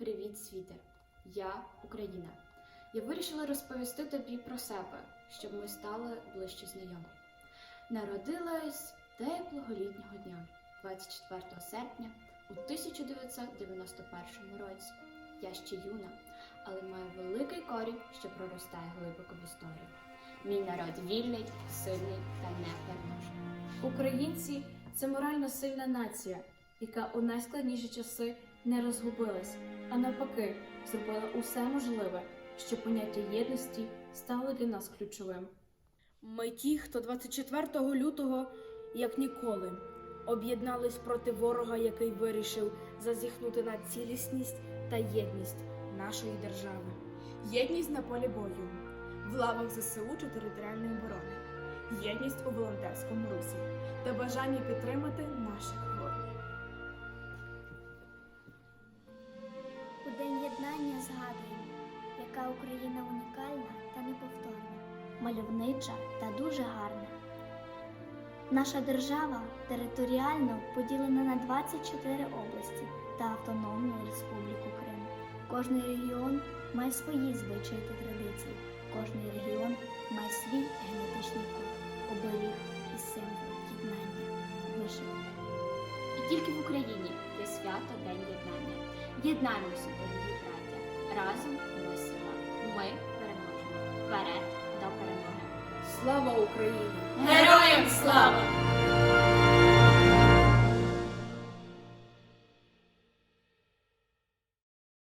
Привіт, світе! Я Україна. Я вирішила розповісти тобі про себе, щоб ми стали ближче знайомі. Народилась теплого літнього дня, 24 серпня у 1991 році. Я ще юна, але маю великий корінь, що проростає глибоко в історію. Мій народ вільний, сильний та непереможний. Українці це морально сильна нація, яка у найскладніші часи не розгубилась, а навпаки, зробила усе можливе, щоб поняття єдності стало для нас ключовим. Ми ті, хто 24 лютого, як ніколи, об'єднались проти ворога, який вирішив зазіхнути на цілісність та єдність нашої держави. Єдність на полі бою, в лавах ЗСУ чи територіальної оборони, єдність у волонтерському русі та бажання підтримати наших яка Україна унікальна та неповторна, мальовнича та дуже гарна. Наша держава територіально поділена на 24 області та Автономну Республіку Крим. Кожний регіон має свої звичаї та традиції. Кожний регіон має свій генетичний код, оберіг і символ єднання, вишивки. І тільки в Україні є свято День єднання. Єднаємося, дорогі браття. Разом ми сила. Ми переможемо. Вперед до перемоги. Слава Україні! Героям слава!